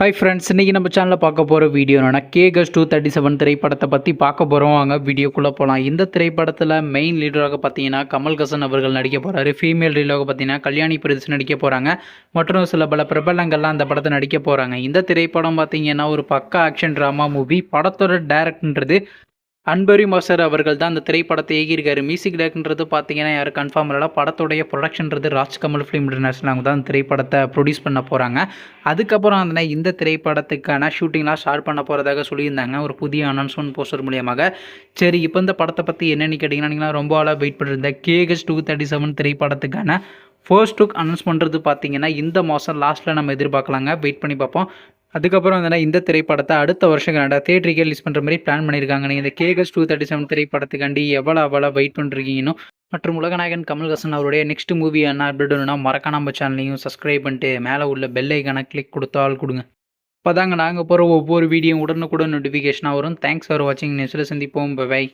Hi friends இன்றைக்கி நம்ம சேனலில் பார்க்க போகிற வீடியோ என்னென்னா கேகஸ் டூ தேர்ட்டி செவன் திரைப்படத்தை பற்றி பார்க்க போகிறோம் வாங்க வீடியோக்குள்ளே போகலாம் இந்த திரைப்படத்தில் மெயின் லீடராக பார்த்தீங்கன்னா கமல்ஹாசன் அவர்கள் நடிக்க போகிறாரு ஃபீமேல் லீடராக பார்த்தீங்கன்னா கல்யாணி பிரதேஷ் நடிக்க போகிறாங்க மற்றும் சில பல பிரபலங்கள்லாம் அந்த படத்தை நடிக்க போகிறாங்க இந்த திரைப்படம் பார்த்தீங்கன்னா ஒரு பக்கா ஆக்ஷன் ட்ராமா மூவி படத்தோட டேரக்ட்ன்றது அன்பரி மாஸ்டர் அவர்கள் தான் அந்த திரைப்படத்தை ஏகியிருக்காரு. மியூசிக் டேரக்டர்ன்றது பார்த்தீங்கன்னா யாரும் கன்ஃபார்ம் இல்லைனா படத்துடைய ப்ரொடக்ஷன்றது ராஜ்கமல் ஃபிலிம் இன்டர்நேஷனல் அவங்க தான் திரைப்படத்தை ப்ரொடியூஸ் பண்ண போகிறாங்க அதுக்கப்புறம் அந்த இந்த திரைப்படத்துக்கான ஷூட்டிங்லாம் ஸ்டார்ட் பண்ண போகிறதாக சொல்லியிருந்தாங்க. ஒரு புதிய அனௌன்ஸ்மெண்ட் போஸ்டர் மூலியமாக. சரி இப்போ இந்த படத்தை பற்றி என்னென்னு கேட்டிங்கன்னா நீங்களாம் ரொம்ப ஆளாக வெயிட் பண்ணிருந்த கேஹெச் டூ தேர்ட்டி செவன் திரைப்படத்துக்கான ஃபர்ஸ்ட் லுக் அனௌன்ஸ் பண்ணுறது பார்த்தீங்கன்னா இந்த மாதம் லாஸ்ட்டில் நம்ம எதிர்பார்க்கலாங்க. வெயிட் பண்ணி பார்ப்போம். அதுக்கப்புறம் என்னன்னா இந்த திரைப்படத்தை அடுத்த வருஷம் கனடா தேட்டருக்கு ரிலீஸ் பண்ணுற மாதிரி பிளான் பண்ணியிருக்காங்க. நீங்கள் இந்த கேகஸ் டூ தேர்ட்டி செவன் திரைப்படத்துக்காண்டி எவ்வளோ அவ்வளோ வெயிட் பண்ணுறீங்கன்னு மற்றும் உலகநாயகன் கமல்ஹாசன் அவருடைய நெக்ஸ்ட் மூவி என்ன அப்படின்னா வேணும்னா நம்ம சேனலையும் சப்ஸ்கிரைப் பண்ணிட்டு மேலே உள்ள பெல் ஐக்கான கிளிக் கொடுத்தால் கொடுங்க. இப்போ தாங்க நாங்கள் போகிற ஒவ்வொரு வீடியோ உடனுக்குடன் நோட்டிஃபிகேஷனாக வரும். தேங்க்ஸ் ஃபார் வாட்சிங் நெக்ஸ்ட்டில் சந்திப்போம். பை